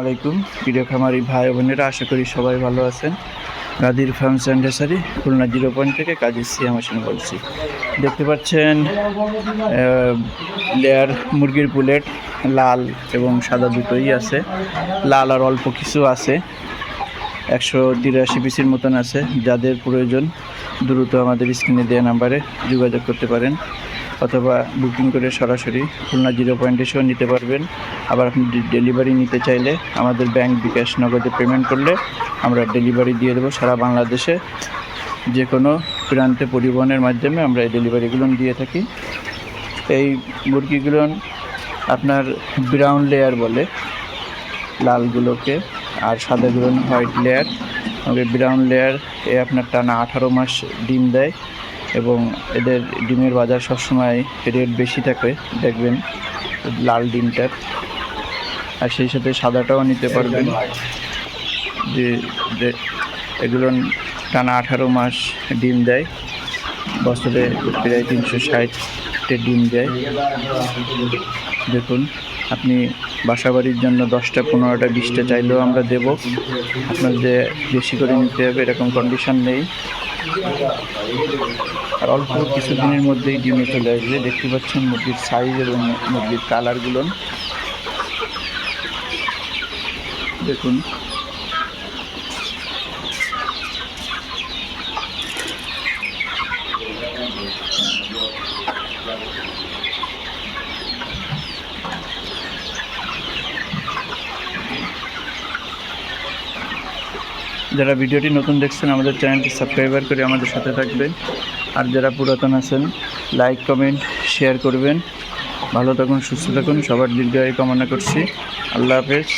আলাইকুম। প্রিয় খামারি ভাই বোনেরা, আশা করি সবাই ভালো আছেন। গাদির farms and hatchery Khulna zero point থেকে কাজী সিয়াম হোসেন বলছি। দেখতে পাচ্ছেন লেয়ার মুরগির পুলেট লাল এবং সাদা দুটোই আছে। লাল আর অল্প কিছু আছে। একশো তিরাশি পিসির মতন আছে। যাদের প্রয়োজন, দ্রুত আমাদের স্ক্রিনে দেওয়া নাম্বারে যোগাযোগ করতে পারেন। অথবা বুকিং করে সরাসরি খুলনা জিরো পয়েন্টে এসেও নিতে পারবেন। আবার আপনি ডেলিভারি নিতে চাইলে আমাদের ব্যাংক বিকাশ নগদে পেমেন্ট করলে আমরা ডেলিভারি দিয়ে দেবো সারা বাংলাদেশে। যে কোনো প্রান্তে পরিবহনের মাধ্যমে আমরা এই ডেলিভারিগুলো দিয়ে থাকি। এই মুরগিগুলো আপনার ব্রাউন লেয়ার বলে, লালগুলোকে, আর সাদাগুলো হোয়াইট লেয়ার ব্রাউন লেয়ার এ আপনার টানা আঠারো মাস ডিম দেয়। এবং এদের ডিমের বাজার সবসময় রেট বেশি থাকে। দেখবেন, লাল ডিমটার আর সেই সাথে সাদাটাও নিতে পারবেন। যে এগুলো টানা আঠারো মাস ডিম দেয়। বছরে প্রায় তিনশো ষাটটে ডিম দেয়। দেখুন, আপনি বাসাবাড়ির জন্য দশটা, পনেরোটা, বিশটা চাইলেও আমরা দেব। আপনার যে, বেশি করে নিতে হবে, এরকম কন্ডিশন নেই। আর অল্প কিছুদিনের মধ্যেই ডিমে চলে আসবে। দেখতে পাচ্ছেন মুরগির সাইজ এবং মুরগির কালারগুলো দেখুন। যারা ভিডিওটি নতুন দেখছেন, আমাদের চ্যানেলটি সাবস্ক্রাইবার করে আমাদের সাথে থাকবেন আর যারা পুরাতন আছেন লাইক কমেন্ট শেয়ার করবেন। ভালো থাকুন, সুস্থ থাকুন, সবার দীর্ঘায়ু কামনা করছি। আল্লাহ হাফেজ।